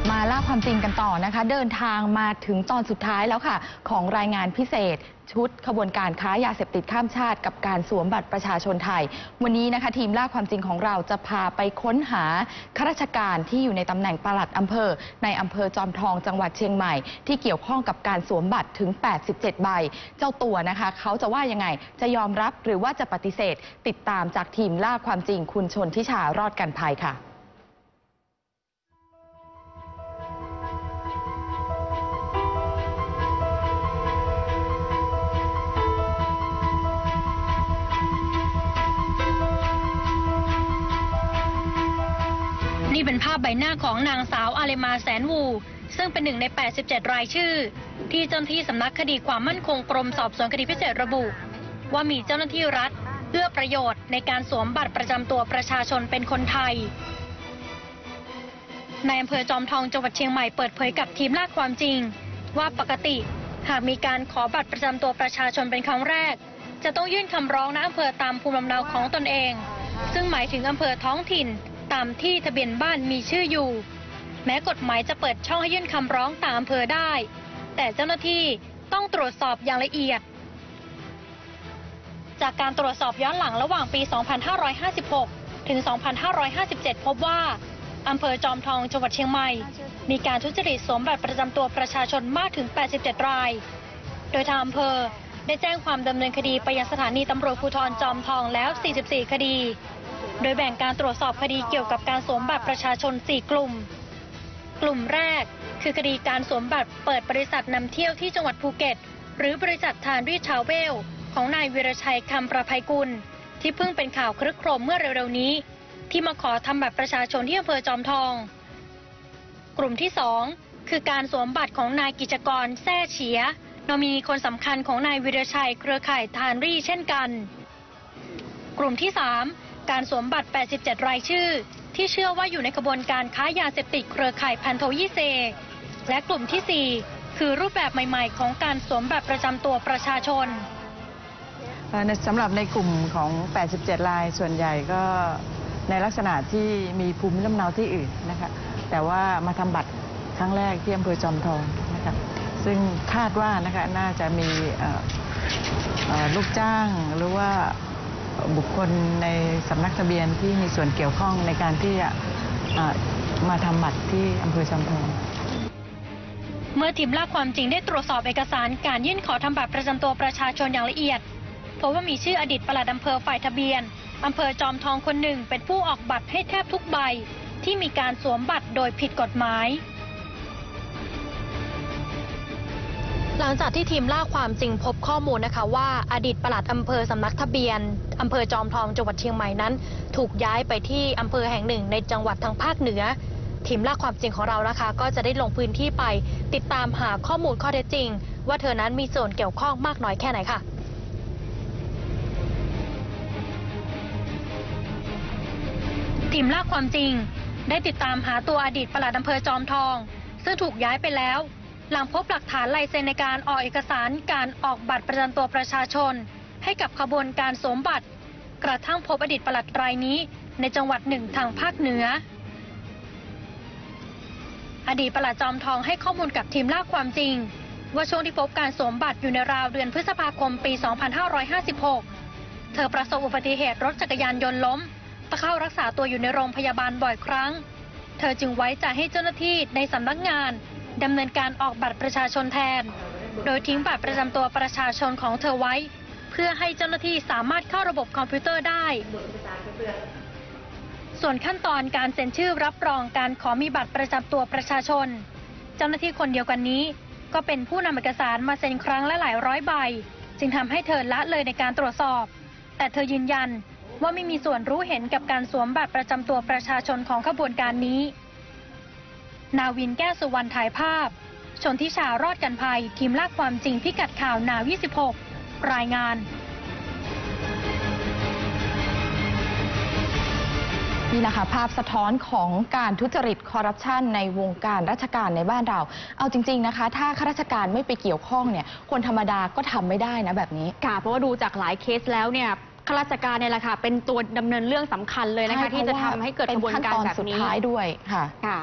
บมาล่าความจริงกันต่อนะคะ เดินทางมาถึงตอนสุดท้ายแล้วค่ะ ของรายงานพิเศษ ชุดขบวนการค้ายาเสพติดข้ามชาติ กับการสวมบัตรประชาชนไทย วันนี้นะคะ ทีมล่าความจริงของเราจะพาไปค้นหาข้าราชการที่อยู่ในตำแหน่งปลัดอำเภอ ในอำเภอจอมทองจังหวัดเชียงใหม่ ที่เกี่ยวข้องกับการสวมบัตรถึง 87 ใบ เจ้าตัวนะคะ เขาจะว่ายังไงจะยอมรับหรือว่าจะปฏิเสธ ติดตามจากทีมล่าความจริงคุณชนทิชารอดกันภัยค่ะ นี่เป็นภาพใบหน้าของนางสาวอาเลมาแสนวู ซึ่งเป็นหนึ่งใน 87 รายชื่อ ที่เจ้าหน้าที่สำนักคดีความมั่นคงกรมสอบสวนคดีพิเศษระบุ ว่ามีเจ้าหน้าที่รัฐเอื้อประโยชน์ในการสวมบัตรประจำตัวประชาชนเป็นคนไทยในอำเภอจอมทองจังหวัดเชียงใหม่เปิดเผยกับทีมล่าความจริง ว่าปกติหากมีการขอบัตรประจำตัวประชาชนเป็นครั้งแรก จะต้องยื่นคำร้องณอำเภอตามภูมิลำเนาของตนเอง ซึ่งหมายถึงอำเภอท้องถิ่น ตามที่ทะเบียนบ้านมีชื่ออยู่ แม้กฎหมายจะเปิดช่องให้ยื่นคำร้องตามอำเภอได้ แต่เจ้าหน้าที่ต้องตรวจสอบอย่างละเอียด จากการตรวจสอบย้อนหลังระหว่างปี 2556 ถึง 2557 พบว่าอำเภอจอมทองจังหวัดเชียงใหม่ มีการทุจริตสวมบัตรประจำตัวประชาชนมากถึง 87 ราย โดยทางอำเภอได้แจ้งความดำเนินคดีไปยังสถานีตำรวจภูธรจอมทองแล้ว 44 คดี โดยแบ่งการตรวจสอบคดีเกี่ยวกับการสวมบัตรประชาชน 4 กลุ่ม กลุ่มแรก คือคดีการสวมบัตรเปิดบริษัทนำเที่ยวที่จังหวัดภูเก็ต หรือบริษัททานรีทราเวล ของนายวีรชัยคำประภัยกุล ที่เพิ่งเป็นข่าวครึกโครมเมื่อเร็วๆนี้ ที่มาขอทำบัตรประชาชนที่อำเภอจอมทอง กลุ่มที่ 2 คือการสวมบัตรของนายกิจกรแซ่เฉียนอมีคนสำคัญของนายวีรชัยเครือข่ายทานรี่เช่นกัน กลุ่มที่ 3 การสวมบัตร 87 รายชื่อ ที่เชื่อว่าอยู่ในกระบวนการค้ายาเสพติดเครือข่ายพันโทยี่เซ และกลุ่มทีสี่ 4 คือรูปแบบใหม่ๆ ของการสวมบัตรประจำตัวประชาชนสำหรับในกลุ่มของ 87 รายส่วนใหญ่ก็ในลักษณะที่มีภูมิลำเนาที่อื่นนะคะแต่ว่ามาทำบัตรครั้งแรกที่อำเภอจอมทองนะคะซึ่งคาดว่านะคะน่าจะมีลูกจ้างหรือว่า บุคคลในสำนักทะเบียนที่มีส่วนเกี่ยวข้องในการที่จะมาทำบัตรที่อำเภอจอมทองเมื่อทีมล่าความจริงได้ตรวจสอบเอกสารการยื่นขอทำบัตรประจำตัวประชาชนอย่างละเอียดพบว่ามีชื่ออดีตปลัดอำเภอฝ่ายทะเบียนอำเภอจอมทองคนหนึ่งเป็นผู้ออกบัตรให้แทบทุกใบ ที่มีการสวมบัตรโดยผิดกฎหมาย หลังจากที่ทีมล่าความจริงพบข้อมูลนะคะว่าอดีตปลัดอำเภอสำนักทะเบียนอำเภอจอมทองจังหวัดเชียงใหม่นั้น ถูกย้ายไปที่อำเภอแห่งหนึ่งในจังหวัดทางภาคเหนือ ทีมล่าความจริงของเรานะคะ ก็จะได้ลงพื้นที่ไป ติดตามหาข้อมูลข้อเท็จจริง ว่าเธอนั้นมีส่วนเกี่ยวข้องมากน้อยแค่ไหนค่ะ ทีมล่าความจริง ได้ติดตามหาตัวอดีตปลัดอำเภอจอมทอง ซึ่งถูกย้ายไปแล้ว หลังพบหลักฐานลายเซ็นในการออกเอกสารการออกบัตรประจำตัวประชาชน ให้กับขบวนการสวมบัตร กระทั่งพบอดีตปลัดรายนี้ในจังหวัดหนึ่งทางภาคเหนือ อดีตปลัดจอมทองให้ข้อมูลกับทีมล่าความจริง ว่าช่วงที่พบการสวมบัตรอยู่ในราวเดือนพฤษภาคมปี 2556 เธอประสบอุบัติเหตุรถจักรยานยนต์ล้มต้องเข้ารักษาตัวอยู่ในโรงพยาบาลบ่อยครั้ง เธอจึงไว้ใจให้เจ้าหน้าที่ในสำนักงาน ดำเนินการออกบัตรประชาชนแทน โดยทิ้งบัตรประจำตัวประชาชนของเธอไว้ เพื่อให้เจ้าหน้าที่สามารถเข้าระบบคอมพิวเตอร์ได้ ส่วนขั้นตอนการเซ็นชื่อรับรองการขอมีบัตรประจำตัวประชาชน เจ้าหน้าที่คนเดียวกันนี้ ก็เป็นผู้นำเอกสารมาเซ็นครั้งละหลายร้อยใบ จึงทำให้เธอละเลยในการตรวจสอบ แต่เธอยืนยันว่าไม่มีส่วนรู้เห็นกับการสวมบัตรประจำตัวประชาชนของขบวนการนี้ นาวินแก้วสุวรรณถ่ายภาพ ชนทิชารอดกันภัย ทีมลากความจริงพิกัดข่าวนาวิ26รายงาน นี่นะคะ ภาพสะท้อนของการทุจริตคอร์รัปชันในวงการราชการในบ้านเรา เอาจริง ๆนะคะ ถ้าข้าราชการไม่ไปเกี่ยวข้องเนี่ย คนธรรมดาก็ทำไม่ได้นะแบบนี้ ค่ะ เพราะว่าดูจากหลายเคสแล้วเนี่ยข้าราชการเนี่ยแหละค่ะ เป็นตัวดำเนินเรื่องสำคัญเลยนะคะที่จะทำให้เกิดกระบวนการแบบเป็นขั้นตอนสุดนี้ท้ายด้วยค่ะ ค่ะ